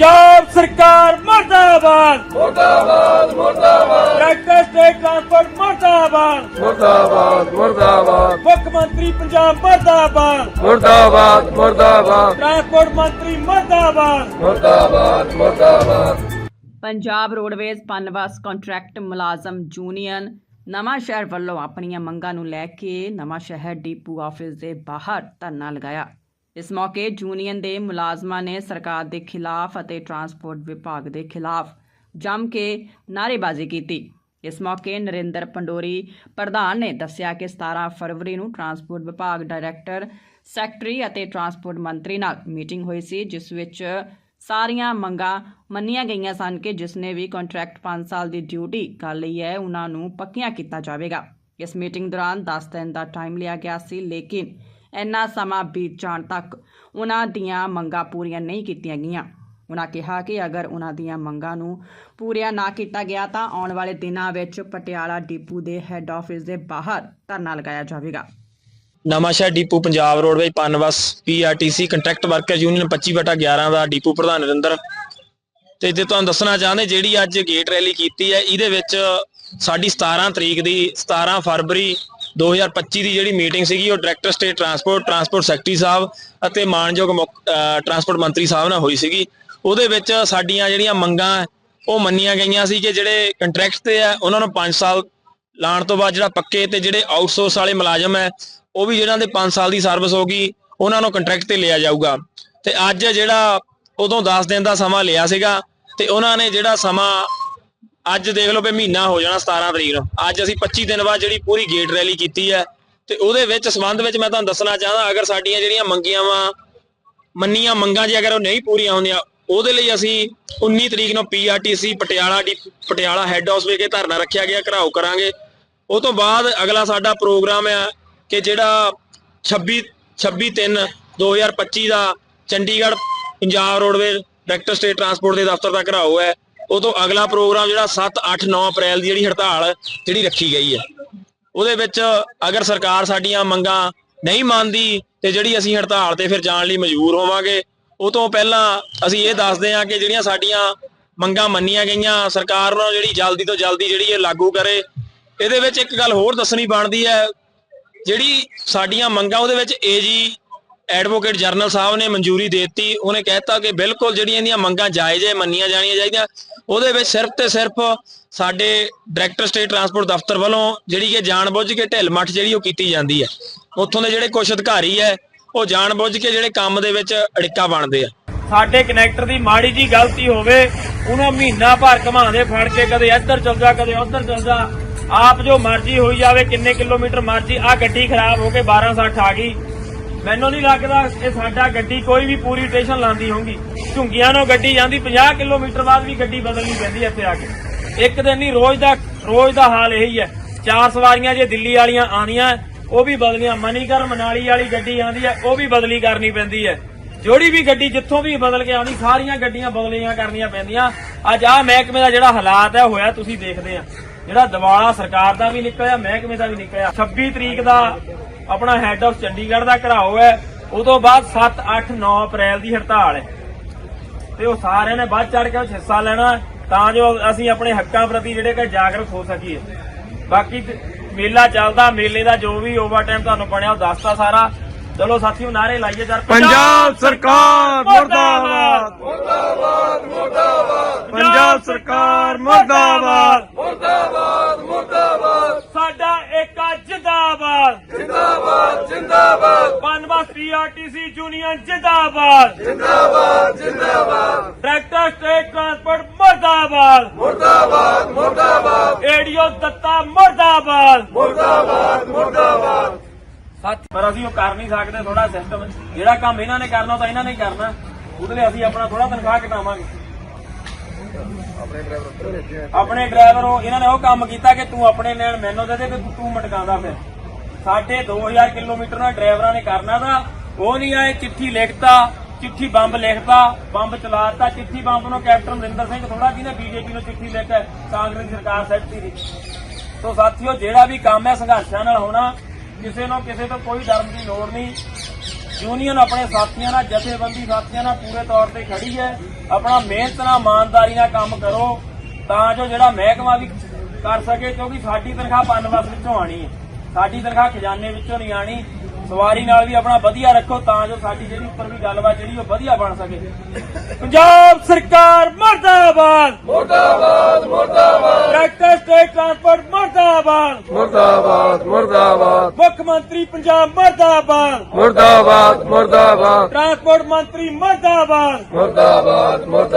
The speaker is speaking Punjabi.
ਪੰਜਾਬ ਸਰਕਾਰ ਮਰਦਾਬਾਦ। ਮਰਦਾਬਾਦ ਮਰਦਾਬਾਦ। ਡਾਕਟਰ ਸਟੇਟ ਟਰਾਂਸਪੋਰਟ ਮਰਦਾਬਾਦ। ਮੁਰਦਾਬਾਦ ਮੁਰਦਾਬਾਦ। ਮੁੱਖ ਮੰਤਰੀ ਪੰਜਾਬ ਮਰਦਾਬਾਦ। ਮੁਰਦਾਬਾਦ ਮੁਰਦਾਬਾਦ। ਟਰਾਂਸਪੋਰਟ ਮੰਤਰੀ ਮਰਦਾਬਾਦ। ਮੁਰਦਾਬਾਦ ਮੁਰਦਾਬਾਦ। ਪੰਜਾਬ ਰੋਡਵੇਜ਼ ਪਨਬਸ ਕੰਟਰੈਕਟ ਮੁਲਾਜ਼ਮ ਯੂਨੀਅਨ ਨਵਾਂ ਸ਼ਹਿਰ ਵੱਲੋਂ ਆਪਣੀਆਂ ਮੰਗਾਂ ਨੂੰ ਲੈ ਕੇ ਨਵਾਂ ਸ਼ਹਿਰ ਡੀਪੂ ਆਫਿਸ ਦੇ ਬਾਹਰ ਧਰਨਾ ਲਗਾਇਆ। ਇਸ ਮੌਕੇ ਯੂਨੀਅਨ ਦੇ ਮੁਲਾਜ਼ਮਾਂ ਨੇ ਸਰਕਾਰ ਦੇ ਖਿਲਾਫ ਅਤੇ ਟਰਾਂਸਪੋਰਟ ਵਿਭਾਗ ਦੇ ਖਿਲਾਫ ਜੰਮ ਕੇ ਨਾਅਰੇਬਾਜ਼ੀ ਕੀਤੀ। ਇਸ ਮੌਕੇ ਨਰਿੰਦਰ ਪੰਡੋਰੀ ਪ੍ਰਧਾਨ ਨੇ ਦੱਸਿਆ ਕਿ 17 ਫਰਵਰੀ ਨੂੰ ਟਰਾਂਸਪੋਰਟ ਵਿਭਾਗ ਡਾਇਰੈਕਟਰ, ਸੈਕਟਰੀ ਅਤੇ ਟਰਾਂਸਪੋਰਟ ਮੰਤਰੀ ਨਾਲ ਮੀਟਿੰਗ ਹੋਈ ਸੀ, ਜਿਸ ਵਿੱਚ ਸਾਰੀਆਂ ਮੰਗਾਂ ਮੰਨੀਆਂ ਗਈਆਂ ਸਨ ਕਿ ਜਿਸ ਨੇ ਵੀ ਕੰਟਰੈਕਟ 5 ਸਾਲ ਦੀ ਡਿਊਟੀ ਕਰ ਲਈ ਹੈ ਉਹਨਾਂ ਨੂੰ ਪੱਕੀਆਂ ਕੀਤਾ ਜਾਵੇਗਾ। ਇਸ ਮੀਟਿੰਗ ਦੌਰਾਨ 10 ਦਿਨ ਦਾ ਟਾਈਮ ਲਿਆ ਗਿਆ ਸੀ, ਲੇਕਿਨ ਇੰਨਾ ਸਮਾਂ ਬੀਤ ਜਾਣ ਤੱਕ ਉਹਨਾਂ ਦੀਆਂ ਮੰਗਾਂ ਪੂਰੀਆਂ ਨਹੀਂ ਕੀਤੀਆਂ ਗਈਆਂ। ਉਹਨਾਂ ਕਿਹਾ ਕਿ ਅਗਰ ਉਹਨਾਂ ਦੀਆਂ ਮੰਗਾਂ ਨੂੰ ਪੂਰੀਆਂ ਨਾ ਕੀਤਾ ਗਿਆ ਤਾਂ ਆਉਣ ਵਾਲੇ ਦਿਨਾਂ ਵਿੱਚ ਪਟਿਆਲਾ ਡਿਪੂ ਦੇ ਹੈੱਡ ਆਫਿਸ ਦੇ ਬਾਹਰ ਧਰਨਾ ਲਗਾਇਆ ਜਾਵੇਗਾ। Nawanshahr depot Punjab roadways PUNBUS PRTC contract worker union 25/11 ਦਾ ਡੀਪੂ ਪ੍ਰਧਾਨ ਨਰਿੰਦਰ। ਤੇ ਜੇ ਤੁਹਾਨੂੰ ਦੱਸਣਾ ਚਾਹੁੰਦੇ, ਜਿਹੜੀ ਅੱਜ ਗੇਟ ਰੈਲੀ ਕੀਤੀ ਹੈ, ਇਹਦੇ ਵਿੱਚ ਸਾਡੀ 17 ਤਰੀਕ ਦੀ 17 ਫਰਵਰੀ 2025 ਦੀ ਜਿਹੜੀ ਮੀਟਿੰਗ ਸੀਗੀ, ਉਹ director state transport transport secretary ਸਾਹਿਬ ਅਤੇ ਮਾਨਯੋਗ ਮੁੱਖ- ਟਰਾਂਸਪੋਰਟ ਮੰਤਰੀ ਸਾਹਿਬ ਨਾਲ ਹੋਈ ਸੀਗੀ। ਉਹਦੇ ਵਿੱਚ ਸਾਡੀਆਂ ਜਿਹੜੀਆਂ ਮੰਗਾਂ, ਉਹ ਮੰਨੀਆਂ ਗਈਆਂ ਸੀ ਕਿ ਜਿਹੜੇ ਕੰਟਰੈਕਟ ਤੇ ਆ, ਉਹਨਾਂ ਨੂੰ 5 ਸਾਲ ਲਾਣ ਤੋਂ ਬਾਅਦ ਜਿਹੜਾ ਪੱਕੇ ਤੇ ਜਿਹੜੇ ਆਊਟਸੋਰਸ ਵਾਲੇ ਮੁਲਾਜ਼ਮ ਹੈ, ਉਹ ਵੀ ਜਿਹਨਾਂ ਦੇ 5 ਸਾਲ ਦੀ ਸਰਵਿਸ ਹੋਗੀ ਉਹਨਾਂ ਨੂੰ ਕੰਟਰੈਕਟ ਤੇ ਲਿਆ ਜਾਊਗਾ। ਤੇ ਅੱਜ ਜਿਹੜਾ ਉਦੋਂ 10 ਦਿਨ ਦਾ ਸਮਾਂ ਲਿਆ ਸੀਗਾ, ਤੇ ਉਹਨਾਂ ਨੇ ਜਿਹੜਾ ਸਮਾਂ ਅੱਜ ਦੇਖ ਲਓ ਵੀ ਮਹੀਨਾ ਹੋ ਜਾਣਾ 17 ਤਰੀਕ ਨੂੰ। ਅੱਜ ਅਸੀਂ 25 ਦਿਨ ਬਾਅਦ ਜਿਹੜੀ ਪੂਰੀ ਗੇਟ ਰੈਲੀ ਕੀਤੀ ਹੈ, ਤੇ ਉਹਦੇ ਵਿੱਚ ਸੰਬੰਧ ਵਿੱਚ ਮੈਂ ਤੁਹਾਨੂੰ ਦੱਸਣਾ ਚਾਹੁੰਦਾ, ਅਗਰ ਸਾਡੀਆਂ ਜਿਹੜੀਆਂ ਮੰਗੀਆਂ ਵਾ, ਮੰਨੀਆਂ ਮੰਗਾਂ ਜੇ ਅਗਰ ਉਹ ਨਹੀਂ ਪੂਰੀਆਂ ਹੁੰਦੀਆਂ, ਉਹਦੇ ਲਈ ਅਸੀਂ 19 ਤਰੀਕ ਨੂੰ ਪੀਆਰਟੀਸੀ ਪਟਿਆਲਾ ਦੀ, ਪਟਿਆਲਾ ਹੈੱਡ ਹਾਊਸ ਵਿਖੇ ਧਰਨਾ ਰੱਖਿਆ ਗਿਆ, ਘਰਾਓ ਕਰਾਂਗੇ। ਉਹ ਤੋਂ ਬਾਅਦ ਅਗਲਾ ਸਾਡਾ ਪ੍ਰੋਗਰਾਮ ਹੈ ਕਿ ਜਿਹੜਾ 26 26 3 2025 ਦਾ Chandigarh Punjab roadways director state transport ਦੇ ਦਫ਼ਤਰ ਦਾ ਘਰਾਓ ਹੈ। ਉਹ ਤੋਂ ਅਗਲਾ ਪ੍ਰੋਗਰਾਮ ਜਿਹੜਾ 7 8 9 ਅਪ੍ਰੈਲ ਦੀ ਜਿਹੜੀ ਹੜਤਾਲ ਜਿਹੜੀ ਰੱਖੀ ਗਈ ਹੈ। ਉਹਦੇ ਵਿੱਚ ਅਗਰ ਸਰਕਾਰ ਸਾਡੀਆਂ ਮੰਗਾਂ ਨਹੀਂ ਮੰਨਦੀ ਤੇ ਜਿਹੜੀ ਅਸੀਂ ਹੜਤਾਲ ਤੇ ਫਿਰ ਜਾਣ ਲਈ ਮਜਬੂਰ ਹੋਵਾਂਗੇ, ਉਹ ਤੋਂ ਪਹਿਲਾਂ ਅਸੀਂ ਇਹ ਦੱਸਦੇ ਹਾਂ ਕਿ ਜਿਹੜੀਆਂ ਸਾਡੀਆਂ ਮੰਗਾਂ ਮੰਨੀਆਂ ਗਈਆਂ, ਸਰਕਾਰ ਨੂੰ ਜਿਹੜੀ ਜਲਦੀ ਤੋਂ ਜਲਦੀ ਜਿਹੜੀ ਇਹ ਲਾਗੂ ਕਰੇ। ਇਹਦੇ ਵਿੱਚ ਇੱਕ ਗੱਲ ਹੋਰ ਦੱਸਣੀ ਬਣਦੀ ਹੈ, ਜਿਹੜੀ ਸਾਡੀਆਂ ਮੰਗਾਂ ਉਹਦੇ ਵਿੱਚ ਏਜੀ ਐਡਵੋਕੇਟ ਜਨਰਲ ਸਾਹਿਬ ਨੇ ਮਨਜ਼ੂਰੀ ਦੇ ਦਿੱਤੀ, ਉਹਨੇ ਕਹਿਤਾ ਕਿ ਬਿਲਕੁਲ ਜਿਹੜੀਆਂ ਇਹਦੀਆਂ ਮੰਗਾਂ ਜਾਇਜ਼ ਹੈ, ਮੰਨੀਆਂ ਜਾਣੀਆਂ ਚਾਹੀਦੀਆਂ। ਉਹਦੇ ਵਿੱਚ ਸਿਰਫ ਤੇ ਸਿਰਫ ਸਾਡੇ ਡਾਇਰੈਕਟਰ ਸਟੇਟ ਟਰਾਂਸਪੋਰਟ ਦਫ਼ਤਰ ਵੱਲੋਂ ਜਿਹੜੀ ਕਿ ਜਾਣਬੁੱਝ ਕੇ ਢਿੱਲ ਜਿਹੜੀ ਉਹ ਕੀਤੀ ਜਾਂਦੀ ਹੈ। ਉੱਥੋਂ ਦੇ ਜਿਹੜੇ ਕੁਝ ਅਧਿਕਾਰੀ ਹੈ, ਉਹ ਜਾਣਬੁੱਝ ਕੇ ਜਿਹੜੇ ਕੰਮ ਦੇ ਵਿੱਚ ਅੜਿੱਕਾ ਬਣਦੇ ਆ। ਸਾਡੇ ਕਨੈਕਟਰ ਦੀ ਮਾੜੀ ਜੀ ਗਲਤੀ ਹੋਵੇ, ਉਹਨੂੰ ਮਹੀਨਾ ਭਰ ਘਮਾਉਂਦੇ ਫੜ ਕੇ ਕਦੇ ਇੱਧਰ ਚਲ ਕਦੇ ਉੱਧਰ ਚੱਲਦਾ ਆਪ ਜੋ ਮਰਜ਼ੀ ਹੋਈ ਜਾਵੇ, ਕਿੰਨੇ ਕਿਲੋਮੀਟਰ ਮਰਜ਼ੀ ਆ ਗੱਡੀ ਖਰਾਬ ਹੋ ਕੇ 1260 ਆ ਗਈ। ਮੈਨੂੰ ਨਹੀਂ ਲੱਗਦਾ ਇਹ ਸਾਡਾ ਗੱਡੀ ਕੋਈ ਵੀ ਪੂਰੀ ਸਟੇਸ਼ਨ ਲਾਂਦੀ ਹੋਊਗੀ। ਝੁੰਗੀਆਂ ਨੂੰ ਗੱਡੀ ਜਾਂਦੀ 50 ਕਿਲੋਮੀਟਰ ਬਾਅਦ ਵੀ ਗੱਡੀ ਬਦਲਣੀ ਪੈਂਦੀ ਇੱਥੇ ਆ ਕੇ। ਇੱਕ ਦਿਨ ਨਹੀਂ, ਰੋਜ਼ ਦਾ ਰੋਜ਼ ਦਾ ਹਾਲ ਇਹੀ ਹੈ। ਚਾਰ ਸਵਾਰੀਆਂ ਜੇ ਦਿੱਲੀ ਵਾਲੀਆਂ ਆਉਂਦੀਆਂ ਉਹ ਵੀ ਬਦਲੀਆਂ। ਮਨੀਕਰ ਮਨਾਲੀ ਵਾਲੀ ਗੱਡੀ ਆਉਂਦੀ ਹੈ, ਉਹ ਵੀ ਬਦਲੀ ਕਰਨੀ ਪੈਂਦੀ ਹੈ। ਜਿਹੜੀ ਵੀ ਗੱਡੀ ਜਿੱਥੋਂ ਵੀ ਬਦਲ ਕੇ ਆਉਂਦੀ, ਸਾਰੀਆਂ ਗੱਡੀਆਂ ਬਦਲੀਆਂ ਕਰਨੀਆਂ ਪੈਂਦੀਆਂ। ਅੱਜ ਆਹ ਮਹਿਕਮੇ ਦਾ ਜਿਹੜਾ ਹਾਲਾਤ ਹੈ ਹੋਇਆ, ਤੁਸੀਂ ਦੇਖਦੇ ਆ। ਜਿਹੜਾ ਦਿਵਾਲਾ ਸਰਕਾਰ ਦਾ ਵੀ ਨਿਕਲਿਆ, ਮਹਿਕਮੇ ਦਾ ਵੀ ਨਿਕਲਿਆ। 26 ਤਰੀਕ ਦਾ ਆਪਣਾ ਹੈੱਡ ਆਫ ਚੰਡੀਗੜ੍ਹ ਦਾ ਘਰਾਓ ਹੈ। ਉਹ ਤੋਂ ਬਾਅਦ 7 8 9 ਅਪ੍ਰੈਲ ਦੀ ਹੜਤਾਲ ਹੈ। ਤੇ ਉਹ ਸਾਰਿਆਂ ਨੇ ਵੱਧ ਚੜ ਕੇ ਹਿੱਸਾ ਲੈਣਾ ਤਾਂ ਜੋ ਅਸੀਂ ਆਪਣੇ ਹੱਕਾਂ ਪ੍ਰਤੀ ਜਿਹੜੇ ਕਿ ਜਾਗਰੂਕ ਹੋ ਸਕੀਏ। ਬਾਕੀ ਮੇਲਾ ਚੱਲਦਾ ਮੇਲੇ ਦਾ ਜੋ ਵੀ ਓਵਰ ਟਾਈਮ ਤੁਹਾਨੂੰ ਬਣਿਆ ਉਹ ਦੱਸਤਾ ਸਾਰਾ। ਚਲੋ ਸਾਥੀਓ ਨਾਰੇ ਲਾਈਏ ਜਰ ਪੰਜਾਬ ਸਰਕਾਰ ਮੁਰਦਾਬਾਦ। ਮੁਰਦਾਬਾਦ ਮੁਰਦਾਬਾਦ। ਪੰਜਾਬ ਸਰਕਾਰ ਮੁਰਦਾਬਾਦ ਮੁਰਦਾਬਾਦ ਸਾਡਾ ਏਕਾ ਜਿੰਦਾਬਾਦ ਜਿੰਦਾਬਾਦ ਜਿੰਦਾਬਾਦ ਪੀਆਰਟੀਸੀ ਯੂਨੀਅਨ ਜਿੰਦਾਬਾਦ। ਜਿੰਦਾਬਾਦ ਜਿੰਦਾਬਾਦ। ਡਾਇਰੈਕਟਰ ਸਟੇਟ ਟਰਾਂਸਪੋਰਟ ਮਰਦਾਬਾਦ। ਮੁਰਦਾਬਾਦ ਮੁਰਦਾਬਾਦ। ਏਡੀਓ ਦੱਤਾ ਮਰਦਾਬਾਦ। ਮੁਰਦਾਬਾਦ ਮੁਰਦਾਬਾਦ। ਸਾਥੀ ਪਰ ਅਸੀਂ ਉਹ ਕਰ ਨਹੀਂ ਸਕਦੇ ਥੋੜਾ ਸਿਸਟਮ ਜਿਹੜਾ ਕੰਮ ਇਹਨਾਂ ਨੇ ਕਰਨਾ ਤਾਂ ਇਹਨਾਂ ਨੇ ਕਰਨਾ। ਉਹਦੇ ਲਈ ਅਸੀਂ ਆਪਣਾ ਥੋੜਾ ਤਨਖਾਹ ਘਟਾਵਾਂਗੇ। ਆਪਣੇ ਡਰਾਈਵਰ ਉਹ ਇਹਨਾਂ ਨੇ ਉਹ ਕੰਮ ਕੀਤਾ ਕਿ ਤੂੰ ਆਪਣੇ ਨੈਣ ਮੈਨੂੰ ਦੇ ਦੇ ਤੇ ਤੂੰ ਮਟਕਾਉਂਦਾ ਫਿਰ। ਸਾਡੇ 2000 ਕਿਲੋਮੀਟਰ ਨਾਲ ਡਰਾਈਵਰਾਂ ਨੇ ਕਰਨਾ ਦਾ ਉਹ ਨਹੀਂ ਆਏ, ਚਿੱਠੀ ਲਿਖਤਾ, ਚਿੱਠੀ ਬੰਬ ਲਿਖਤਾ ਬੰਬ ਚਲਾਤਾ, ਚਿੱਠੀ ਬੰਬ ਨੂੰ ਕੈਪਟਨ ਅਮਰਿੰਦਰ ਸਿੰਘ ਥੋੜਾ ਜਿਹਨੇ ਬੀਜੇਪੀ ਨੂੰ ਚਿੱਠੀ ਲਿਖ ਕੇ ਕਾਂਗਰਸ ਦੀ ਸਰਕਾਰ ਸੈੱਟੀ ਦੀ ਸੋ ਸਾਥੀਓ, ਜਿਹੜਾ ਵੀ ਕੰਮ ਹੈ ਸੰਘਰਸ਼ਾਂ ਨਾਲ ਹੋਣਾ, ਕਿਸੇ ਨੂੰ ਕਿਸੇ ਤੋਂ ਕੋਈ ਡਰਨ ਦੀ ਲੋੜ ਨਹੀਂ। ਯੂਨੀਅਨ ਆਪਣੇ ਸਾਥੀਆਂ ਨਾਲ, ਜਥੇਬੰਦੀ ਸਾਥੀਆਂ ਨਾਲ ਪੂਰੇ ਤੌਰ ਤੇ ਖੜੀ ਹੈ। ਆਪਣਾ ਮਿਹਨਤ ਨਾਲ, ਇਮਾਨਦਾਰੀ ਨਾਲ ਕੰਮ ਕਰੋ, ਤਾਂ ਜੋ ਜਿਹੜਾ ਮਹਿਕਮਾ ਵੀ ਕਰ ਸਕੇ, ਕਿਉਂਕਿ ਸਾਡੀ ਤਨਖਾਹ ਪਨਵਸ ਵਿੱਚੋਂ ਆਣੀ ਹੈ। ਸਾਡੀ ਤਨਖਾਹ ਖਜ਼ਾਨੇ ਵਿੱਚੋਂ ਨਹੀਂ ਆਣੀ ਸਵਾਰੀ ਨਾਲ ਵੀ ਆਪਣਾ ਵਧੀਆ ਰੱਖੋ ਤਾਂ ਜੋ ਸਾਡੀ ਜਿਹੜੀ ਉੱਪਰ ਵੀ ਗੱਲਬਾਤ ਜਿਹੜੀ ਉਹ ਵਧੀਆ ਬਣ ਸਕੇ। ਪੰਜਾਬ ਸਰਕਾਰ ਮਰਦਾਬਾਦ। ਮੁਰਦਾਬਾਦ ਮੁਰਦਾਬਾਦ। ਡਾਇਰੈਕਟਰ ਸਟੇਟ ਟਰਾਂਸਪੋਰਟ ਮਰਦਾਬਾਦ। ਮੁਰਦਾਬਾਦ ਮੁਰਦਾਬਾਦ। ਮੁੱਖ ਮੰਤਰੀ ਪੰਜਾਬ ਮਰਦਾਬਾਦ। ਮੁਰਦਾਬਾਦ ਮੁਰਦਾਬਾਦ। ਟਰਾਂਸਪੋਰਟ ਮੰਤਰੀ ਮਰਦਾਬਾਦ। ਮੁਰਦਾਬਾਦ ਮੁਰਦਾਬਾਦ।